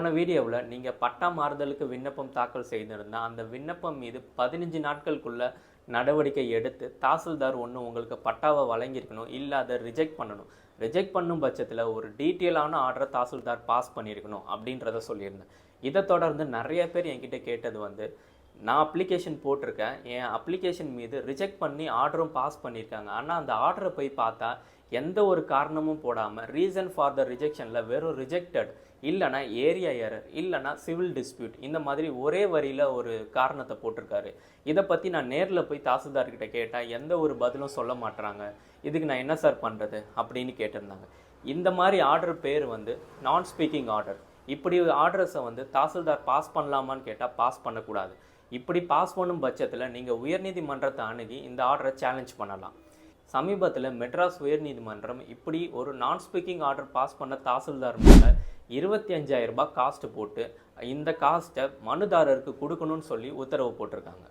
போன வீடியோவில் நீங்கள் பட்டா மாறுதலுக்கு விண்ணப்பம் தாக்கல் செய்திருந்தால் அந்த விண்ணப்பம் மீது பதினஞ்சு நாட்களுக்குள்ள நடவடிக்கை எடுத்து தாசில்தார் ஒன்று உங்களுக்கு பட்டாவை வழங்கியிருக்கணும் இல்லை அதை ரிஜெக்ட் பண்ணணும். ரிஜெக்ட் பண்ணும் பட்சத்தில் ஒரு டீட்டெயிலான ஆர்டரை தாசில்தார் பாஸ் பண்ணியிருக்கணும் அப்படின்றத சொல்லியிருந்தேன். இதை தொடர்ந்து நிறைய பேர் என்கிட்ட கேட்டது வந்து நான் அப்ளிகேஷன் போட்டிருக்கேன். என் அப்ளிகேஷன் மீது ரிஜெக்ட் பண்ணி ஆர்டரும் பாஸ் பண்ணியிருக்காங்க. ஆனால் அந்த ஆர்டரை போய் பார்த்தா எந்த ஒரு காரணமும் போடாமல் ரீசன் ஃபார் த ரிஜெக்ஷனில் வெறும் ரிஜெக்டட் இல்லைனா ஏரியா எரர் இல்லைனா சிவில் டிஸ்பியூட் இந்த மாதிரி ஒரே வரியில் ஒரு காரணத்தை போட்டிருக்காரு. இதை பற்றி நான் நேரில் போய் தாசில்தார்கிட்ட கேட்டால் எந்த ஒரு பதிலும் சொல்ல மாட்றாங்க. இதுக்கு நான் என்ன சார் பண்ணுறது அப்படின்னு கேட்டிருந்தாங்க. இந்த மாதிரி ஆர்டர் பேர் வந்து நான் ஸ்பீக்கிங் ஆர்டர் இப்படி ஆர்டர்ஸை வந்து தாசில்தார் பாஸ் பண்ணலாமான்னு கேட்டால் பாஸ் பண்ணக்கூடாது. இப்படி பாஸ் பண்ணும் பட்சத்தில் நீங்கள் உயர்நீதிமன்றத்தை அணுகி இந்த ஆர்டரை சேலஞ்ச் பண்ணலாம். சமீபத்தில் மெட்ராஸ் உயர்நீதிமன்றம் இப்படி ஒரு நான் ஸ்பீக்கிங் ஆர்டர் பாஸ் பண்ண தாசில்தார் மேலே இருபத்தி அஞ்சாயிரம் ரூபாய் காஸ்ட்டு போட்டு இந்த காஸ்ட்டை மனுதாரருக்கு கொடுக்கணும்னு சொல்லி உத்தரவு போட்டிருக்காங்க.